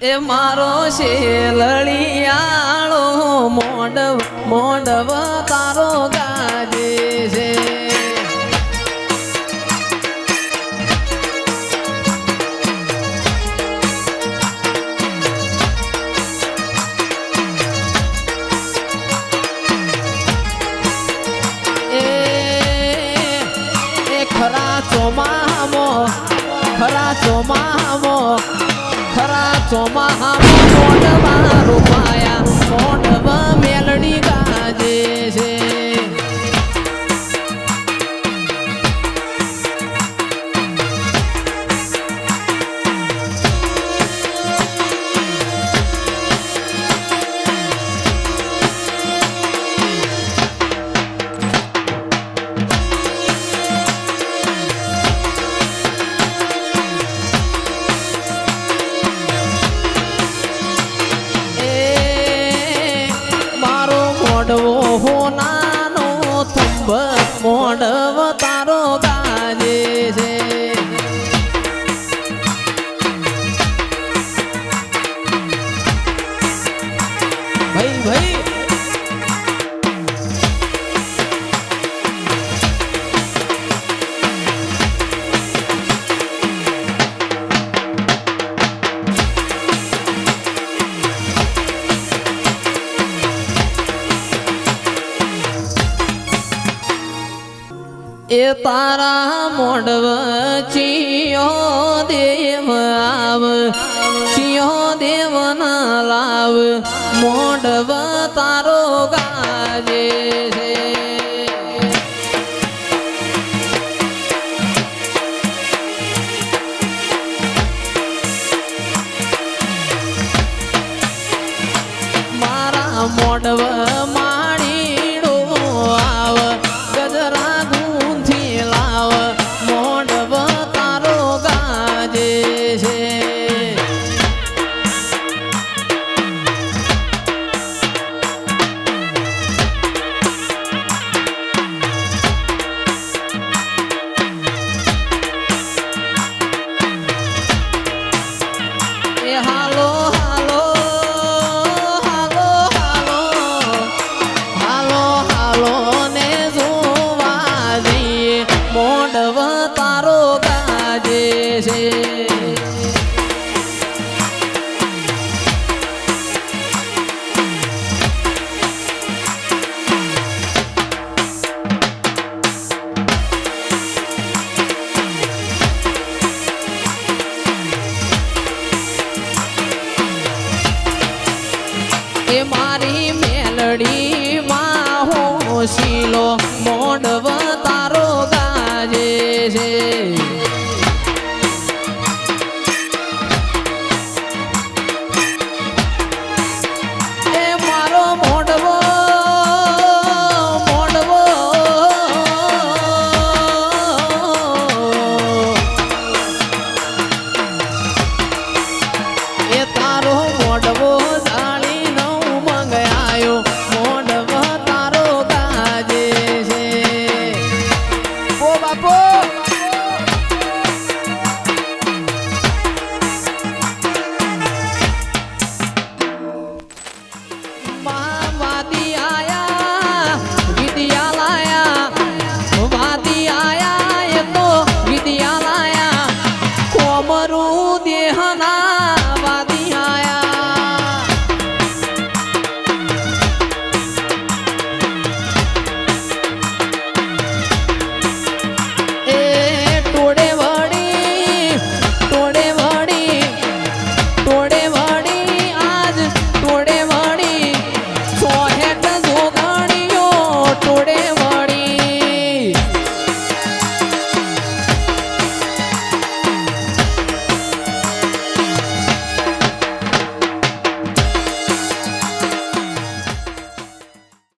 એ મારો શેલડિયાળો મોડવ મોડવ તારો ગાજે છે. ખરા ચોમામો ખરા ચોમાહામો ખરા ચોમાહામો મોઢવા તારો ગાજે છે. ભાઈ ભાઈ. એ તારા મોડવ ચિયો દેવ આવ, ચિયો દેવ ના લાવ મોડવ તારો ગાજે છે. મારા મોડવ મોંડવ તારો ગાજે છે.